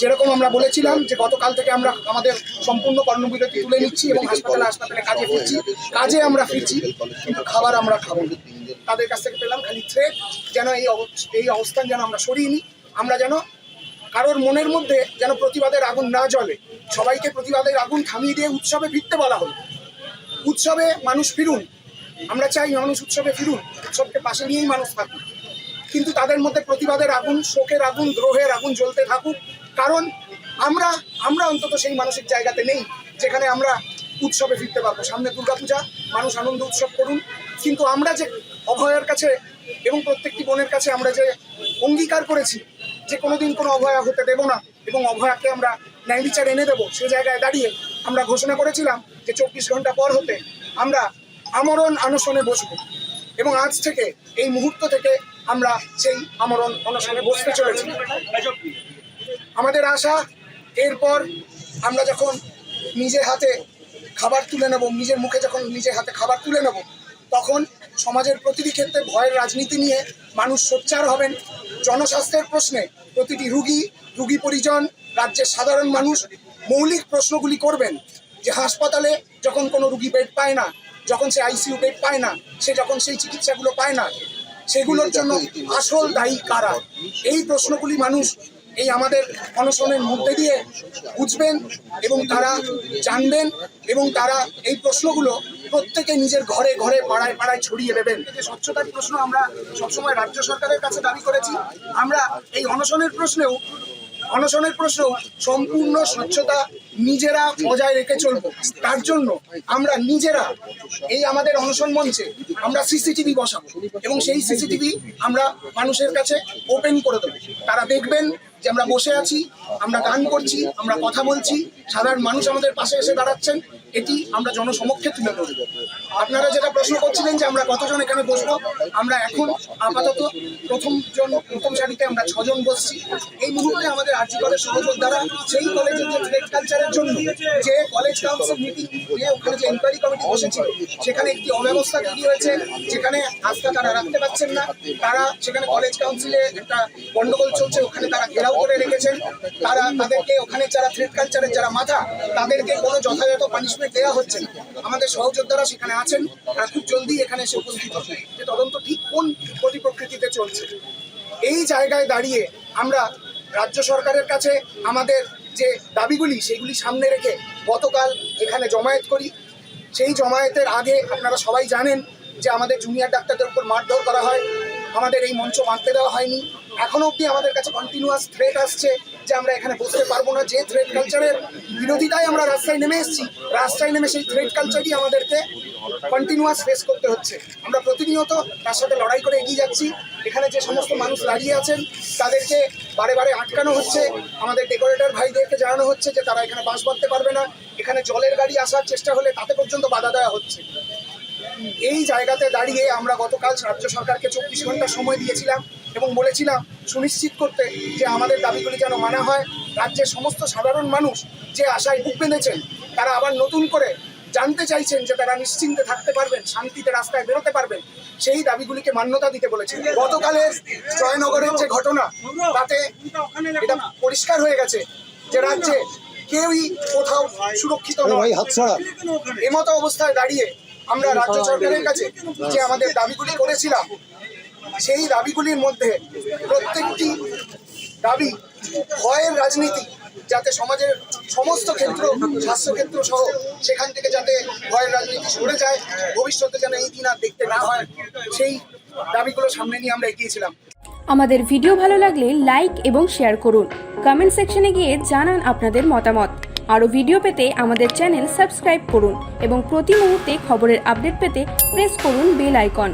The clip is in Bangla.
যেরকম আমরা বলেছিলাম যে গতকাল থেকে আমরা আমাদের সম্পূর্ণ কর্মবিরতি তুলে নিচ্ছি এবং হাসপাতালে হাসপাতালে কাজে ফিরছি। কাজে আমরা ফিরছি, কিন্তু খাবার আমরা খাব তাদের কাছ থেকে পেলাম খালি থ্রেট যেন এই এই অবস্থান যেন আমরা সরিয়ে নিই। আমরা যেন কারোর মনের মধ্যে যেন প্রতিবাদের আগুন না জ্বলে। সবাইকে প্রতিবাদের আগুন থামিয়ে দিয়ে উৎসবে ফিরতে বলা হলো। উৎসবে মানুষ ফিরুন। আমরা চাই মানুষ উৎসবে ফিরুন, উৎসবকে পাশে নিয়েই মানুষ থাকুক। কিন্তু তাদের মধ্যে প্রতিবাদের আগুন, শোকের আগুন, দ্রোহের আগুন জ্বলতে থাকুক। কারণ আমরা আমরা অন্তত সেই মানসিক জায়গাতে নেই যেখানে আমরা উৎসবে ফিরতে পারব। সামনে দুর্গাপূজা, মানুষ আনন্দ উৎসব করুন। কিন্তু আমরা যে অভয়ের কাছে এবং প্রত্যেকটি বোনের কাছে আমরা যে অঙ্গীকার করেছি, যে কোনোদিন কোনো অভয়া হতে দেব না এবং অভয়াকে আমরা ন্যায় বিচার এনে দেবো, সে জায়গায় দাঁড়িয়ে আমরা ঘোষণা করেছিলাম যে চব্বিশ ঘণ্টা পর হতে আমরা আমরণ আনশনে বসবো। এবং আজ থেকে, এই মুহূর্ত থেকে আমরা সেই আমরণ অনশনে বসতে চলেছি। আমাদের আশা এরপর আমরা যখন নিজের হাতে খাবার তুলে নেব নিজের মুখে যখন নিজের হাতে খাবার তুলে নেব তখন সমাজের প্রতিটি ক্ষেত্রে ভয়ের রাজনীতি নিয়ে মানুষ সোচ্চার হবেন। জনস্বাস্থ্যের প্রশ্নে প্রতিটি রুগী রুগী পরিজন রাজ্যের সাধারণ মানুষ মৌলিক প্রশ্নগুলি করবেন যে হাসপাতালে যখন কোনো রুগী বেড পায় না যখন সে আইসিইউ বেড পায় না সে যখন সেই চিকিৎসাগুলো পায় না সেগুলোর জন্য আসল দায়ী কারা? এই প্রশ্নগুলি মানুষ এই আমাদের অনশনের মধ্যে দিয়ে বুঝবেন এবং তারা জানবেন এবং তারা এই প্রশ্নগুলো প্রত্যেকে নিজের ঘরে ঘরে পাড়ায় পাড়ায় ছড়িয়ে দেবেন। স্বচ্ছতার প্রশ্ন আমরা সবসময় রাজ্য সরকারের কাছে দাবি করেছি। আমরা এই অনশনের প্রশ্নেও অনশনের প্রশ্ন সম্পূর্ণ স্বচ্ছতা নিজেরা বজায় রেখে চলবো। তার জন্য আমরা নিজেরা এই আমাদের অনশন মঞ্চে আমরা সিসিটিভি বসাবো এবং সেই সিসিটিভি আমরা মানুষের কাছে ওপেন করে দেবো। তারা দেখবেন যে আমরা বসে আছি, আমরা গান করছি, আমরা কথা বলছি, সাধারণ মানুষ আমাদের পাশে এসে দাঁড়াচ্ছেন। এটি আমরা জনসমক্ষে তুলে ধরবো। আপনারা যেটা প্রশ্ন করছিলেন যে আমরা কতজন এখানে বসবো, আমরা এখন আপাতত প্রথম জন প্রথম সারিতে আমরা ছজন বসছি। এই মুহূর্তে আমাদের আর্জি কলেজ সহযোগ দ্বারা সেই কলেজের যে ট্রেড কালচারের জন্য যে কলেজ কাউন্সিল মিটিং যে ওখানে যে ইনকোয়ারি কমিটি বসেছিল, সেখানে একটি অব্যবস্থা তৈরি হয়েছে, যেখানে আস্থা তারা রাখতে পারছেন না। তারা সেখানে কলেজ কাউন্সিলে একটা গন্ডগোল চলছে, ওখানে তারা ঘেরাও করে রেখেছেন। তারা তাদেরকে ওখানে যারা থ্রেড কালচারের যারা মাথা, তাদেরকে কোনো যথাযথ পানিশমেন্ট দেওয়া হচ্ছে না। আমাদের সহযোদ্ধারা সেখানে আছেন তারা খুব জলদি এখানে এসে উপস্থিত হবে। যে তদন্ত ঠিক কোন গতি প্রকৃতিতে চলছে? এই জায়গায় দাঁড়িয়ে আমরা রাজ্য সরকারের কাছে আমাদের যে দাবিগুলি, সেগুলি সামনে রেখে গতকাল এখানে জমায়েত করি। সেই জমায়েতের আগে আপনারা সবাই জানেন যে আমাদের জুনিয়র ডাক্তারদের উপর মারধর করা হয়। আমাদের এই মঞ্চ মারতে দেওয়া হয়নি। এখনও অবধি আমাদের কাছে কন্টিনিউয়াস থ্রেট আসছে। যে আমরা এখানে বসতে পারব না, যে থ্রেড কালচারের বিরোধিতায় আমরা রাস্তায় নেমে এসেছি, রাস্তায় নেমে সেই থ্রেড কালচারই আমাদেরকে কন্টিনিউয়াস ফেস করতে হচ্ছে। আমরা প্রতিনিয়ত তার সাথে লড়াই করে এগিয়ে যাচ্ছি। এখানে যে সমস্ত মানুষ দাঁড়িয়ে আছেন, তাদেরকে বারে বারে আটকানো হচ্ছে। আমাদের ডেকোরেটর ভাইদেরকে জানানো হচ্ছে যে তারা এখানে বাস বাঁধতে পারবে না। এখানে জলের গাড়ি আসার চেষ্টা হলে তাতে পর্যন্ত বাধা দেওয়া হচ্ছে। এই জায়গাতে দাঁড়িয়ে আমরা গতকাল রাজ্য সরকারকে চব্বিশ ঘণ্টা সময় দিয়েছিলাম। এবং বলেছিলাম সুনিশ্চিত করতে যে আমাদের দাবিগুলি যেন মানা হয়। রাজ্যের সমস্ত সাধারণ মানুষ যে আশায় বুক বেঁধেছেন তারা আবার নতুন করে জানতে চাইছেন যে তারা নিশ্চিন্তে থাকতে পারবেন শান্তিতে রাস্তায় বেরোতে পারবেন। সেই দাবিগুলিকে মান্যতা দিতে বলেছেন। গতকালের জয়নগরের যে ঘটনা তাতে এটা পরিষ্কার হয়ে গেছে যে রাজ্যে কেউই কোথাও সুরক্ষিত নয়। এমতো অবস্থায় দাঁড়িয়ে আমরা রাজ্য সরকারের কাছে যে আমাদের দাবিগুলি করেছিলাম সেই দাবিগুলির মধ্যে প্রত্যেকটি দাবি ভয়ের রাজনীতি, যাতে সমাজের সমস্ত ক্ষেত্র, স্বাস্থ্যক্ষেত্র সহ সেখান থেকে যাতে ভয়ের রাজনীতি সরে যায়, ভবিষ্যতে যেন এই দিন আর দেখতে না হয়, সেই দাবিগুলো সামনে নিয়ে আমরা এগিয়েছিলাম। আমাদের ভিডিও ভালো লাগলে লাইক এবং শেয়ার করুন। কমেন্ট সেকশনে গিয়ে জানান আপনাদের মতামত। আরও ভিডিও পেতে আমাদের চ্যানেল সাবস্ক্রাইব করুন এবং প্রতি মুহূর্তে খবরের আপডেট পেতে প্রেস করুন বেল আইকন।